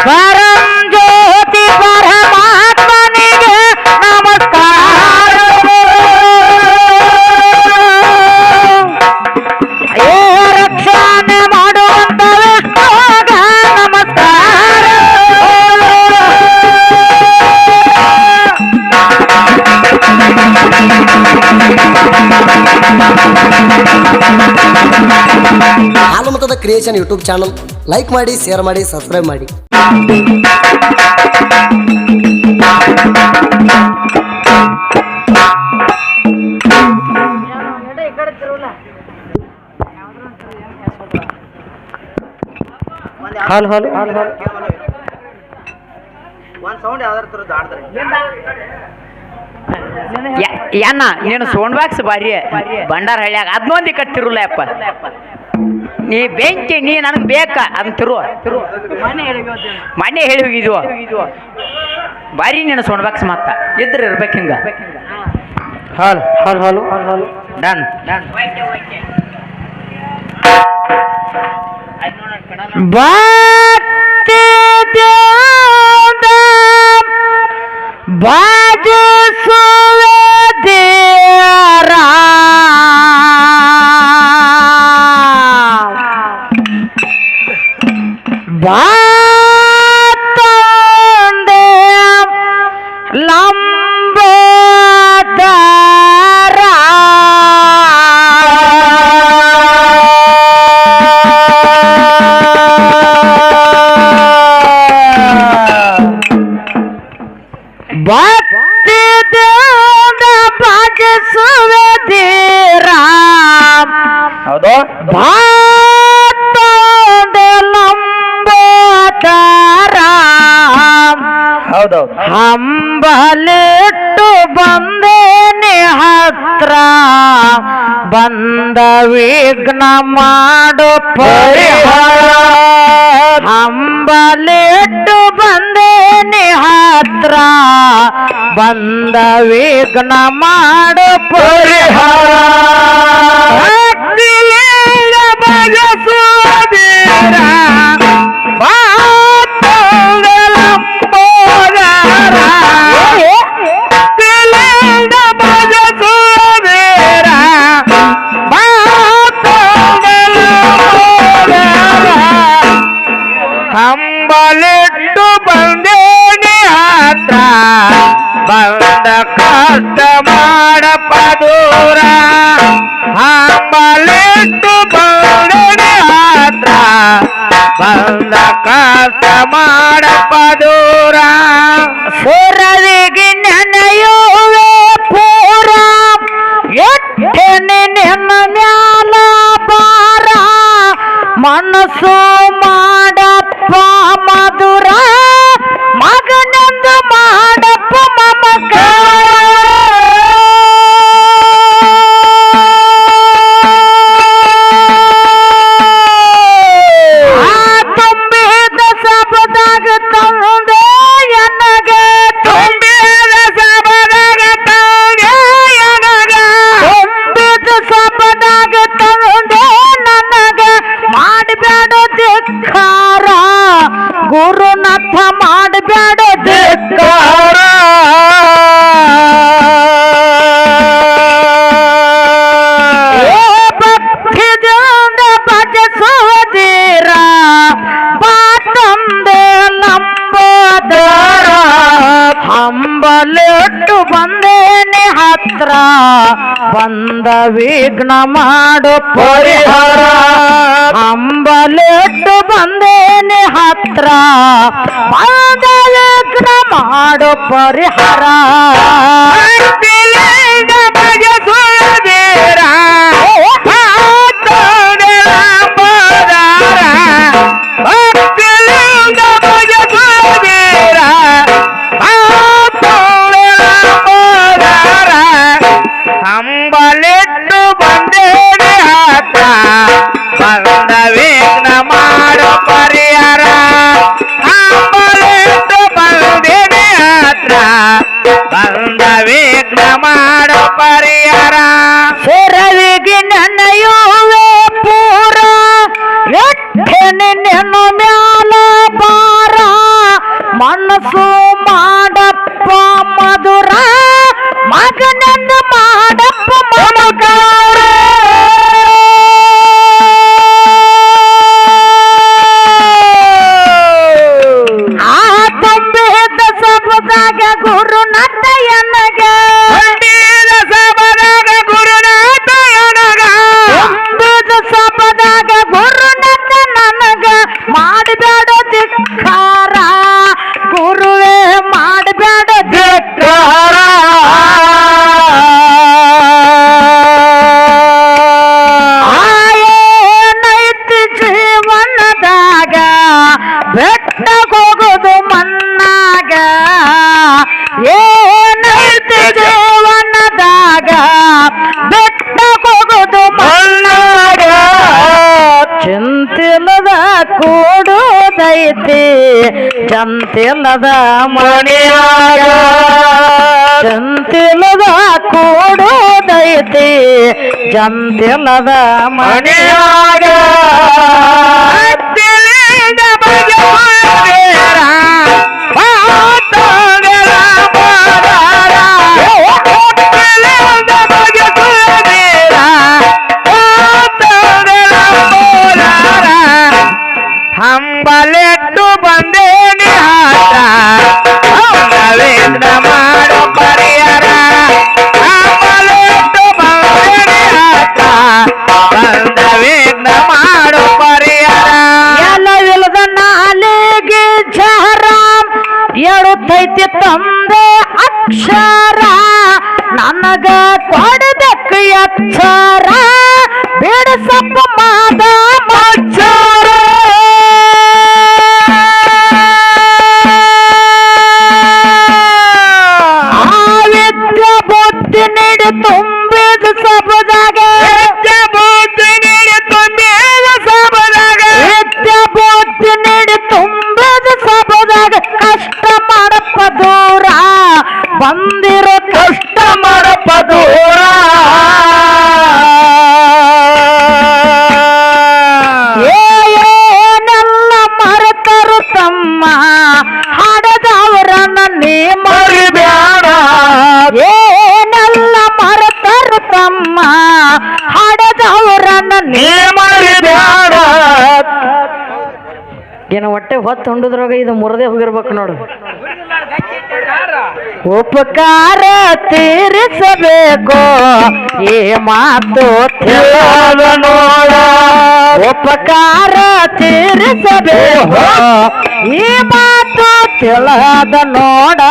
ಪರಂ ಜ್ಯೋತಿ ಪರಮಾತ್ಮನಿಗೆ ನಮಸ್ಕಾರ ಏ ರಕ್ಷಣೆ ಮಾಡುವಂತ ವಿಷ್ಣುಗ ನಮಸ್ಕಾರ ಹಾಲುಮತದ ಕ್ರಿಯೇಷನ್ ಯೂಟ್ಯೂಬ್ ಚಾನಲ್ ಲೈಕ್ ಮಾಡಿ ಶೇರ್ ಮಾಡಿ ಸಬ್ಸ್ಕ್ರೈಬ್ ಮಾಡಿ. ಹಾಲು ಹಾಲು ಹಾಲು ಹಾಲು. ಒಂದ್ ಸೌಂಡ್ ಯಾವ್ದಾರ ನೀನು ಸೌಂಡ್ ಬಾಕ್ಸ್ ಬಾರಿ ಬಂಡಾರ ಹಳ್ಳಿಯಾಗ ಅದನ್ನೊಂದಿ ಕಟ್ಟಿರಲ್ಲ ಅಪ್ಪ ನೀ ಬೆಂಕಿ ನೀ ನನಗೆ ಬೇಕ ಅದನ್ನ ತಿರು. ಮನೆ ಹೇಳಿ ಹೋಗಿದ್ವು? ಬಾರಿ ನೀನು ಸೌಂಡ್ ಮಾತ್ರ ಮತ್ತ ಇದ್ರೆ ಇರ್ಬೇಕು ಹಿಂಗ. ಹಾಲು ಹಾಲು ಹಾಲು. ಹಾಲು ಹಾಲು. ಡನ್. ಭಕ್ತಿದಿಂದ ಭಜಿಸುವೆ ಧೀರ ಹೌದು ಲಂಬೋದರ ಹೌದೌದು. ಹಂಬಲಿಟ್ಟು ಬಂದೇನೆ ಹತ್ರ. ಬಂದ ವಿಘ್ನ ಮಾಡು ಪರಿಹಾರ. ಹಂಬಲಿಟ್ಟು ಬಂದೇನೆ ಹತ್ರ. ಬಂದ ವಿಘ್ನ ಮಾಡು ಪರಿಹಾರ. ಭಕ್ತಿಯಿಂದ மனசோ ಮಾಡಬೇಡ ಧಿಕ್ಕಾರ ಏ ಭಕ್ತಿದಿಂದ ಭಜಿಸುವುದೀರ ಬಾತಂದೆ ನಂಬೋದರ ಹಂಬಲಿಟ್ಟು ಬಂದೇನೆ ಹತ್ರ ಬಂದ ವಿಘ್ನ ಮಾಡು ಪರಿಹಾರ ಹಂಬಲಿಟ್ಟು ಬಂದೇನೆ ಹತ್ರ ಬಂದ ವಿಘ್ನ ಮಾಡು ಚಂತಿಲ್ಲದ ಮಣಿಯಾಗ ಚಂತಿಲ್ಲದ ಕೂಡೋದೈತಿ? ಚಂತಿಲ್ಲದ ಮಣಿಯಾಗ ತಿಳಿದ ಬಗೆ ಹೊಟ್ಟೆ ಹೊತ್ತು ಹೊಂಡದ್ರಾಗ ಇದು ಮುರದೇ ಹೋಗಿರ್ಬೇಕು ನೋಡು. ಉಪಕಾರ ತೀರಿಸಬೇಕು, ಈ ಮಾತು ನೋಡ. ಉಪಕಾರ ತೀರಿಸಬೇಕು, ಈ ಮಾತು ತಿಳದ ನೋಡ.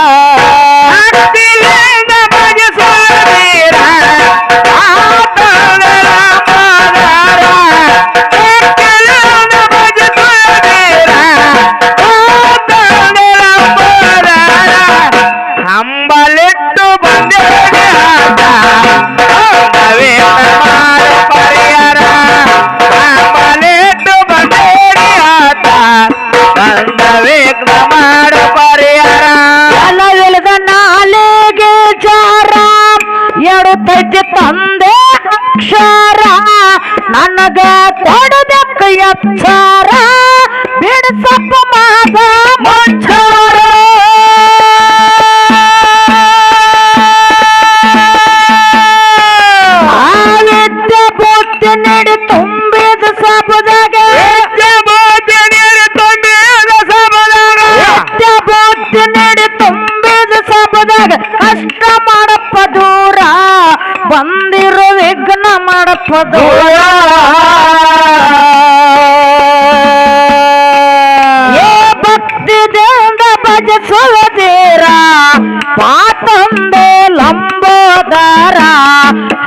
ಎಚ್ಚರ ಬಿಡಿಸಪ್ಪ ಮಾದ ಮಚ್ಚರ ಆವಿದ್ಯ ಬುದ್ಧಿ ನೀಡಿ ತುಂಬಿದ ಸಬದಾಗ ಬುದ್ಧಿ ನೀಡಿ ತುಂಬಿದ ಸಬದಾಗ ವಿದ್ಯ ಬುದ್ಧಿ ನೀಡಿ ತುಂಬಿದ ಸಬದಾಗ ಕಷ್ಟ ಮಾಡಪ್ಪ ದೂರ ಬಂದಿರೋ ವಿಘ್ನ ಮಾಡಪ್ಪ ದೂರ.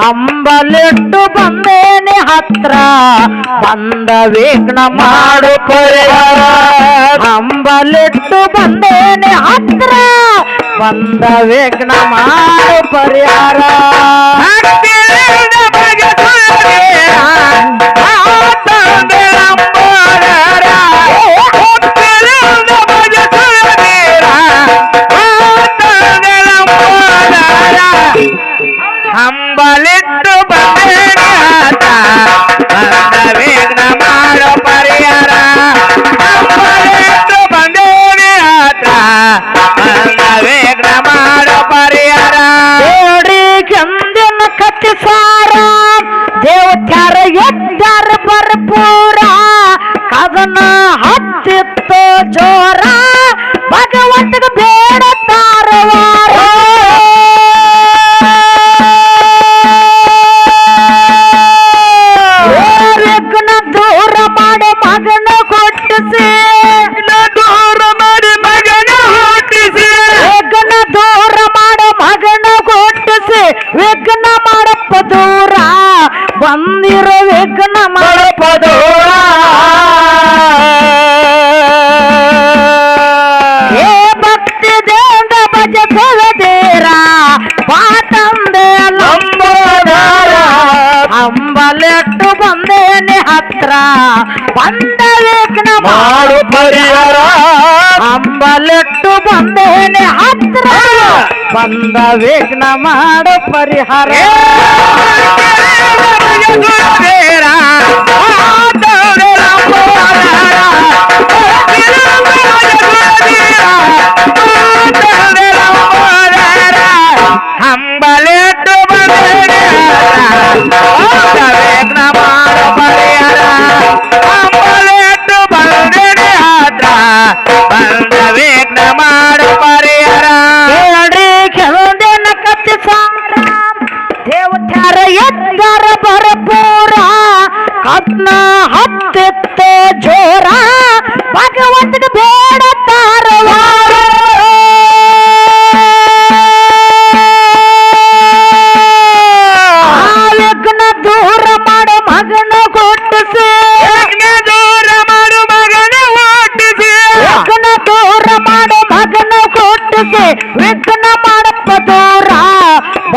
ಹಂಬಲಿಟ್ಟು ಬಂದೇನೆ ಹತ್ರ. ಬಂದ ವಿಘ್ನ ಮಾಡು ಪರಿಹಾರ. ಹಂಬಲಿಟ್ಟು ಬಂದೇನೆ ಹತ್ರ. ಬಂದ ವಿಘ್ನ ಮಾಡು ಪರಿಹಾರ. Thank ಬಂದೇನೆ ಆತ ಬಂದ ವಿಘ್ನ ಮಾಡೋ ಪರಿಹಾರ. ಹಂಬಲಿಟ್ಟು ಬಂದೇನೆ ಆತ ಬಂದ ವಿಘ್ನ ಮಾಡೋ ಪರಿಹಾರ. ನೋಡಿ ಚಂದನ ಕತ್ತಿಸಾರ ದೇವತ್ಯಾರ ಅಂಬಲೆಟ್ಟು ಬಂದೇನೆ ಹತ್ರ ಬಂದ ವಿಘ್ನ ಮಾಡು ಪರಿಹಾರ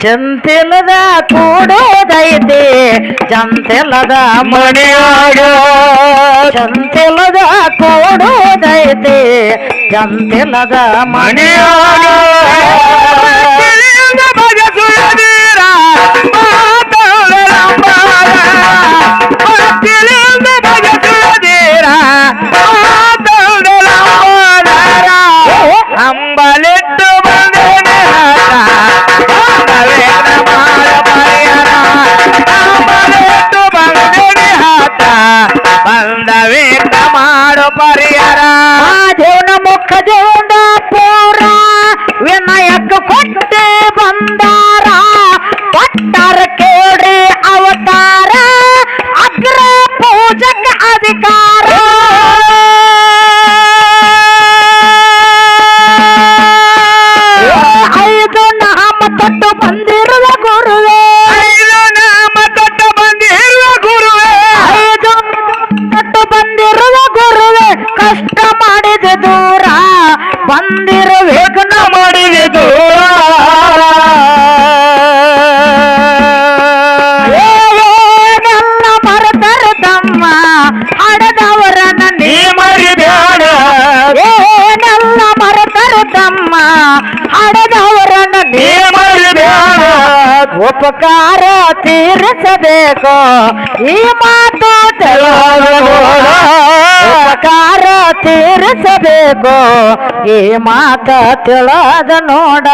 ಚಂತಿಲದ ಕೂಡೋದೈತೆ ಚಂತಿಲದ ಮನೆಯಾಗ ಚಂತಿಲದ ಕೂಡೋದೈತೆ ಚಂತಿಲದ ಮನೆಯಾಗ ಉಪಕಾರ ತೀರಿಸಬೇಕು. ಈ ಮಾತು ಉಪಕಾರ ತೀರಿಸಬೇಕು. ಈ ಮಾತ ತಿಳದ ನೋಡ.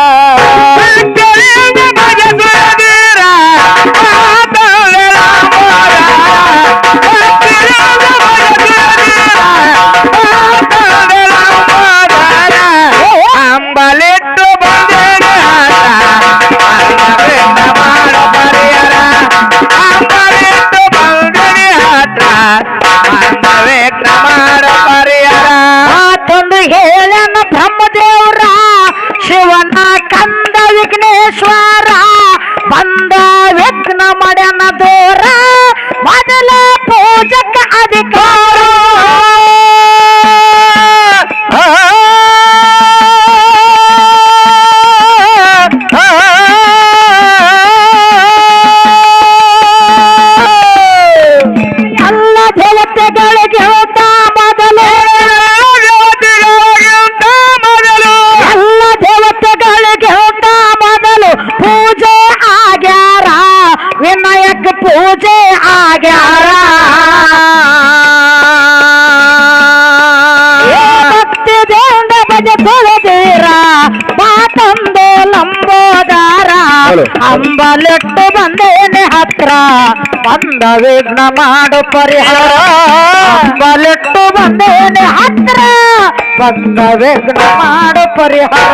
ತುಳದೀರ ಮಾತಂದು ಲಂಬೋದಾರ. ಅಂಬಲಿಟ್ಟು ಬಂದೇನೆ ಹತ್ರ ಬಂದ ವಿಘ್ನ ಮಾಡು ಪರಿಹಾರ. ಅಂಬಲಿಟ್ಟು ಬಂದೇನೆ ಹತ್ರ ಬಂದ ವಿಘ್ನ ಮಾಡು ಪರಿಹಾರ.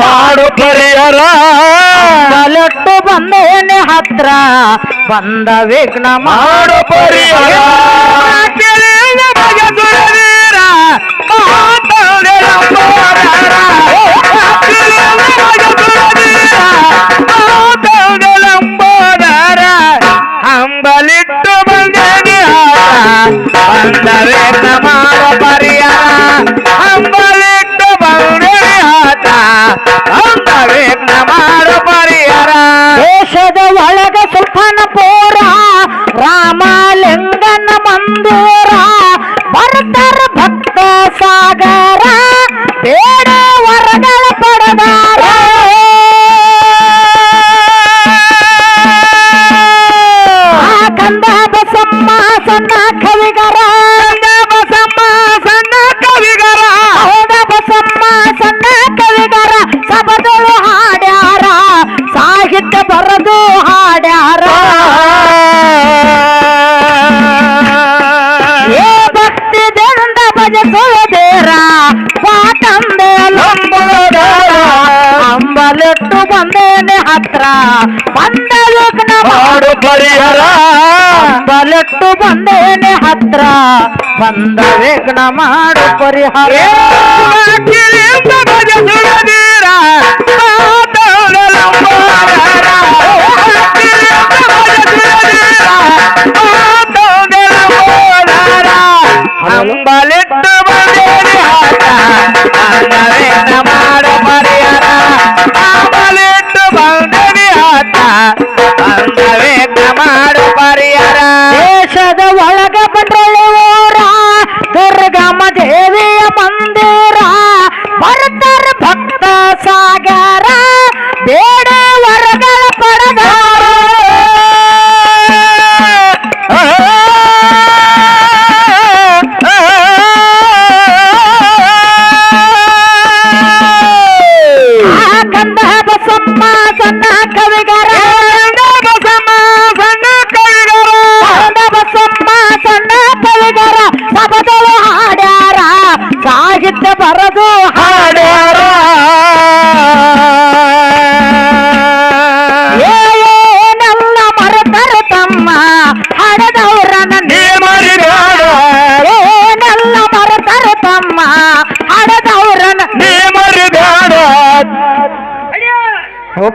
ಮಾಡು ಪರಿಯರ ಬಲಟ್ಟು ಬಂದವನೇ ಹತ್ರ ಬಂದ ವಿಘ್ನ ಮಾಡು ಪರಿಯರ ಮಾತಾಡ ಸಣ್ಣ ಕವಿಗರ. ಬಸಮ್ಮ ಸಣ್ಣ ಕವಿಗರ. ಹೌದ ಬಸಮ್ಮ ಸಣ್ಣ ಕವಿಗರ. ಸಬದಳು ಹಾಡ್ಯಾರ. ಸಾಹಿತ್ಯ ಬರದು ಹಾಡ್ಯಾರ. ಏ ಭಕ್ತಿ ದಂಡ ಭಜಸುವ ದೇರ ಪಾಟಂದೆ ಅಂಬಲಿಟ್ಟು ಬಂದೇನೆ ಹತ್ರ. ಬಂದ ಯೋಗ್ನ ಮಾಡು ಪರಿಹರ. ಬಲೆಟ್ಟು ಬಂದೇನೆ ಹತ್ರ. ಬಂದ ವಿಘ್ನ ಮಾಡು ಪರಿಹಾರ.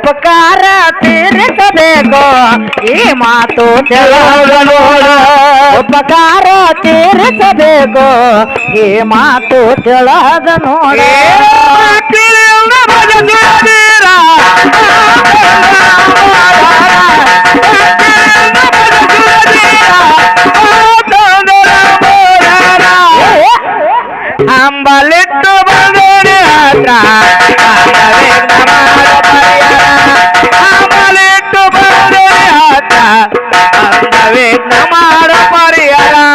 उपकार तीरबेको ई मातु तेलगनो उपकार तीरबेको ई मातु तेलगनो अंबलिट बंदोड़ी यात्रा नमः शिवाय ಮಾಡಿಯಾರ